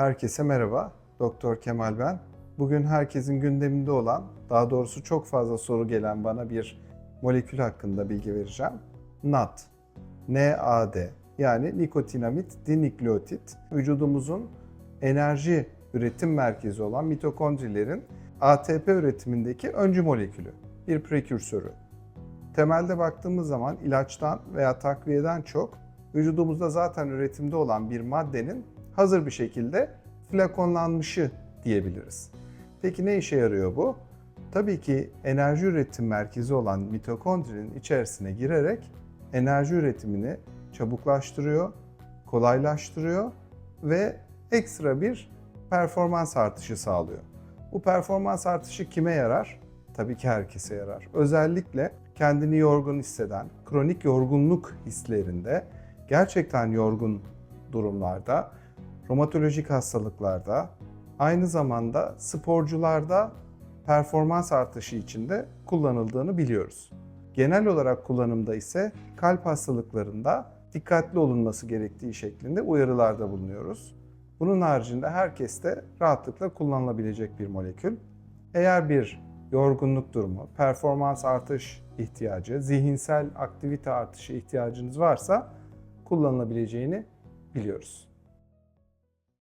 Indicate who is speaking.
Speaker 1: Herkese merhaba. Doktor Kemal ben. Bugün herkesin gündeminde olan, daha doğrusu çok fazla soru gelen bana bir molekül hakkında bilgi vereceğim. NAD. NAD yani nikotinamit dinükleotit. Vücudumuzun enerji üretim merkezi olan mitokondrilerin ATP üretimindeki öncü molekülü, bir prekürsörü. Temelde baktığımız zaman ilaçtan veya takviyeden çok vücudumuzda zaten üretimde olan bir maddenin hazır bir şekilde flakonlanmışı diyebiliriz. Peki ne işe yarıyor bu? Tabii ki enerji üretim merkezi olan mitokondrinin içerisine girerek enerji üretimini çabuklaştırıyor, kolaylaştırıyor ve ekstra bir performans artışı sağlıyor. Bu performans artışı kime yarar? Tabii ki herkese yarar. Özellikle kendini yorgun hisseden, kronik yorgunluk hislerinde, gerçekten yorgun durumlarda, romatolojik hastalıklarda, aynı zamanda sporcularda performans artışı için de kullanıldığını biliyoruz. Genel olarak kullanımda ise kalp hastalıklarında dikkatli olunması gerektiği şeklinde uyarılarda bulunuyoruz. Bunun haricinde herkeste rahatlıkla kullanılabilecek bir molekül. Eğer bir yorgunluk durumu, performans artış ihtiyacı, zihinsel aktivite artışı ihtiyacınız varsa kullanılabileceğini biliyoruz.